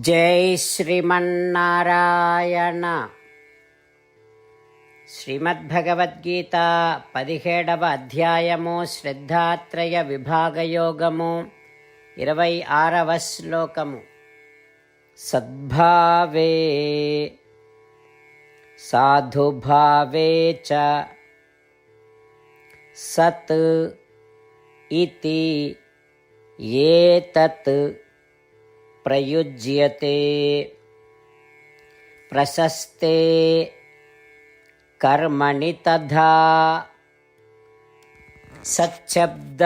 జై శ్రీమన్నారాయణ. శ్రీమద్భగవద్గీత పదిహేడవ అధ్యాయము శ్రద్ధాత్రయ విభాగయోగము ఇరవై ఆరవ శ్లోకము. సద్భావే సాధుభావే చ సత్ ఇతి ఏతత్ ప్రయుజ్యతే ప్రశస్తే కర్మణి తథా సచ్చబ్ద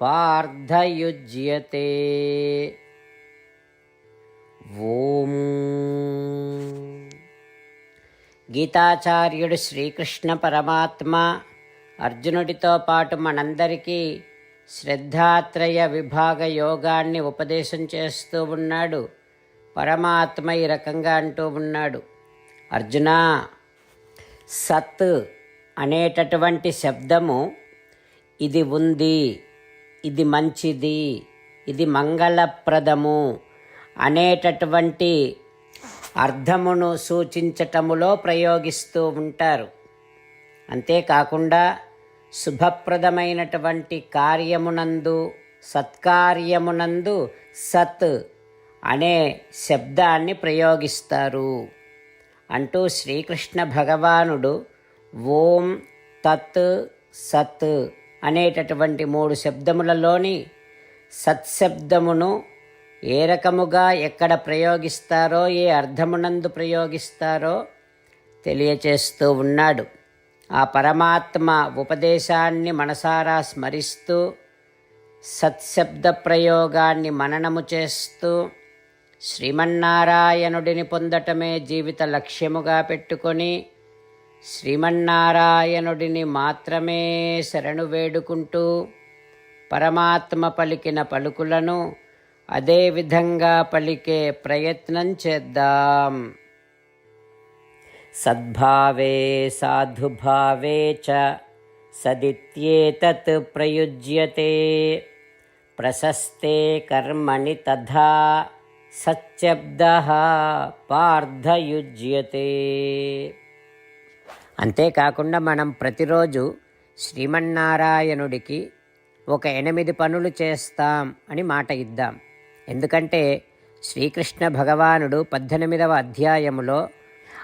పార్థయుజ్యతే. ఓం. గీతాచార్యుడు శ్రీకృష్ణ పరమాత్మ అర్జునుడితో పాటు మనందరికీ శ్రద్ధాత్రయ విభాగ యోగాన్ని ఉపదేశం చేస్తూ ఉన్నాడు. పరమాత్మ ఈ రకంగా అంటూ ఉన్నాడు. అర్జున సత్ అనేటటువంటి శబ్దము ఇది ఉంది ఇది మంచిది ఇది మంగళప్రదము అనేటటువంటి అర్థమును సూచించటములో ప్రయోగిస్తూ ఉంటారు. అంతేకాకుండా శుభప్రదమైనటువంటి కార్యమునందు సత్కార్యమునందు సత్ అనే శబ్దాన్ని ప్రయోగిస్తారు. అంటూ శ్రీకృష్ణ భగవానుడు ఓం తత్ సత్ అనేటటువంటి మూడు శబ్దములలోని సత్శబ్దమును ఏ రకముగా ఎక్కడ ప్రయోగిస్తారో ఏ అర్థమునందు ప్రయోగిస్తారో తెలియచేస్తూ ఉన్నాడు. ఆ పరమాత్మ ఉపదేశాన్ని మనసారా స్మరిస్తూ సత్శబ్ద ప్రయోగాన్ని మననము చేస్తూ శ్రీమన్నారాయణుడిని పొందటమే జీవిత లక్ష్యముగా పెట్టుకొని శ్రీమన్నారాయణుడిని మాత్రమే శరణు వేడుకుంటూ పరమాత్మ పలికిన పలుకులను అదే విధంగా పలికే ప్రయత్నం చేద్దాం. సద్భావే సాధుభావే చ సదిత్యేతత్ ప్రయుజ్యతే. ప్రశస్తే కర్మణి తథా సత్యబ్ద పార్థయుజ్యతే. అంతేకాకుండా మనం ప్రతిరోజు శ్రీమన్నారాయణుడికి ఒక ఎనిమిది పనులు చేస్తాం అని మాట ఇద్దాం. ఎందుకంటే శ్రీకృష్ణ భగవానుడు పద్దెనిమిదవ అధ్యాయములో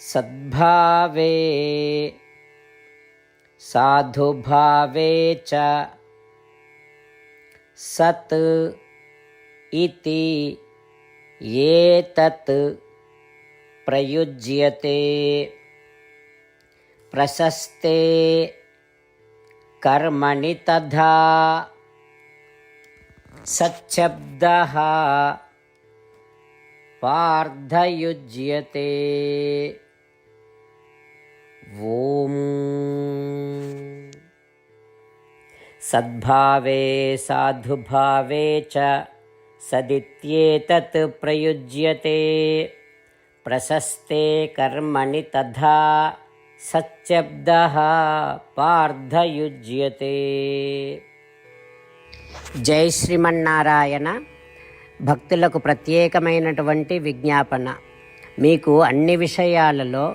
सद्भावे साधुभावे च सत् इति एतत् प्रयुज्यते प्रशस्ते कर्मणि तथा सच्छब्दः पार्थयुज्यते। ఓం సద్భావే సాధుభావే చ సదిత్యేతత్ ప్రయుజ్యతే. ప్రశస్తే కర్మణి తథా సత్యబ్ద పార్థయుజ్యతే. జై శ్రీమన్నారాయణ. భక్తులకు ప్రత్యేకమైనటువంటి విజ్ఞాపన. మీకు అన్ని విషయాలలో